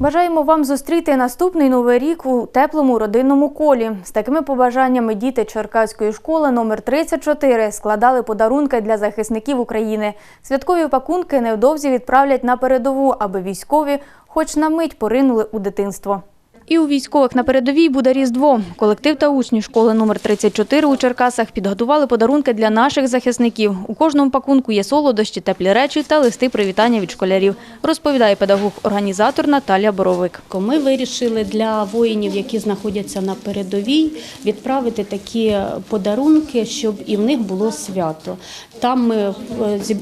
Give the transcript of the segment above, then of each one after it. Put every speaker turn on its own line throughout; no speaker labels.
Бажаємо вам зустріти наступний новий рік у теплому родинному колі. З такими побажаннями діти Черкаської школи номер 34 складали подарунки для захисників України. Святкові пакунки невдовзі відправлять на передову, аби військові хоч на мить поринули у дитинство. І у військових на передовій буде Різдво. Колектив та учні школи номер 34 у Черкасах підготували подарунки для наших захисників. У кожному пакунку є солодощі, теплі речі та листи привітання від школярів, розповідає педагог-організатор Наталія Боровик.
Ми вирішили для воїнів, які знаходяться на передовій, відправити такі подарунки, щоб і в них було свято. Там ми е,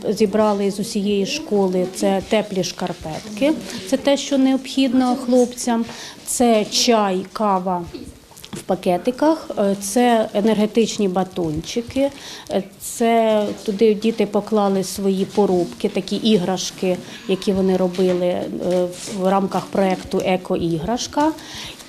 зібрали з усієї школи це теплі шкарпетки, це те, що необхідно хлопцям. Це чай, кава. В пакетиках е, це енергетичні батончики, е, це туди діти поклали свої порубки, такі іграшки, які вони робили е, в рамках проєкту Еко-іграшка.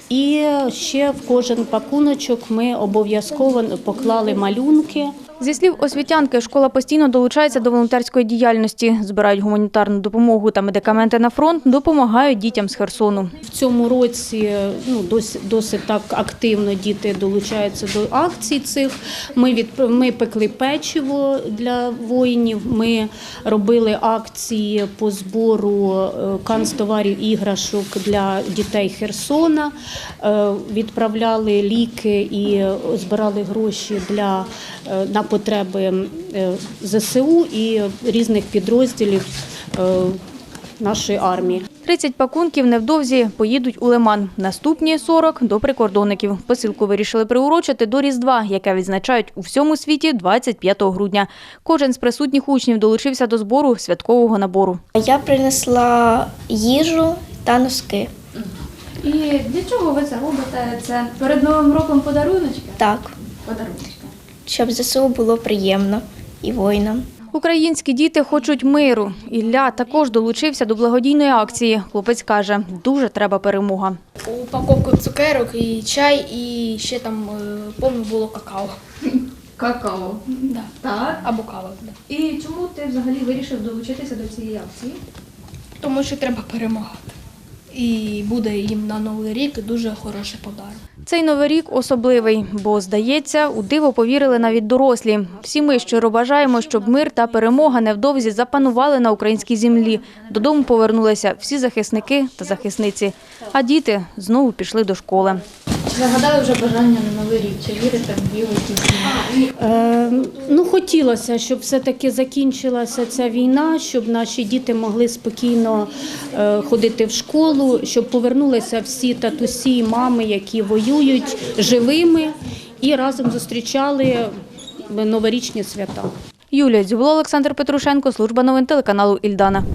І ще в кожен пакуночок ми обов'язково поклали малюнки.
Зі слів освітянки, школа постійно долучається до волонтерської діяльності, збирають гуманітарну допомогу та медикаменти на фронт, допомагають дітям з Херсону.
В цьому році ну, досить, досить так активно діти долучаються до акцій цих. Ми, від, ми пекли печиво для воїнів, ми робили акції по збору е, канцтоварів іграшок для дітей Херсона, е, відправляли ліки і збирали гроші для, е, на потреби е, ЗСУ і різних підрозділів е, нашої армії.
30 пакунків невдовзі поїдуть у Лиман. Наступні 40 – до прикордонників. Посилку вирішили приурочити до Різдва, яке відзначають у всьому світі 25 грудня. Кожен з присутніх учнів долучився до збору святкового набору.
Я принесла їжу та носки.
І для чого ви це робите? Це перед Новим роком подаруночки?
Так,
Подаруночки.
Щоб ЗСУ було приємно і воїнам.
Українські діти хочуть миру. Ілля також долучився до благодійної акції. Хлопець каже, дуже треба перемога.
упаковку цукерок і чай, і ще там, е, помню, було какао.
Какао.
Да.
Так.
Або кава. Да.
І чому ти взагалі вирішив долучитися до цієї акції?
Тому що треба перемагати. І буде їм на Новий рік дуже хороший подарунок.
Цей новий рік особливий, бо, здається, у диво повірили навіть дорослі. Всі ми щиро бажаємо, щоб мир та перемога невдовзі запанували на українській землі. Додому повернулися всі захисники та захисниці, а діти знову пішли до школи.
Загадали вже бажання на новий рік. Чи вірите в білу зміни?
Е, ну, хотілося, щоб все-таки закінчилася ця війна, щоб наші діти могли спокійно е, ходити в школу, щоб повернулися всі татусі і мами, які воюють живими, і разом зустрічали новорічні свята.
Юлія Дзюбло, Олександр Петрушенко, служба новин телеканалу Ільдана.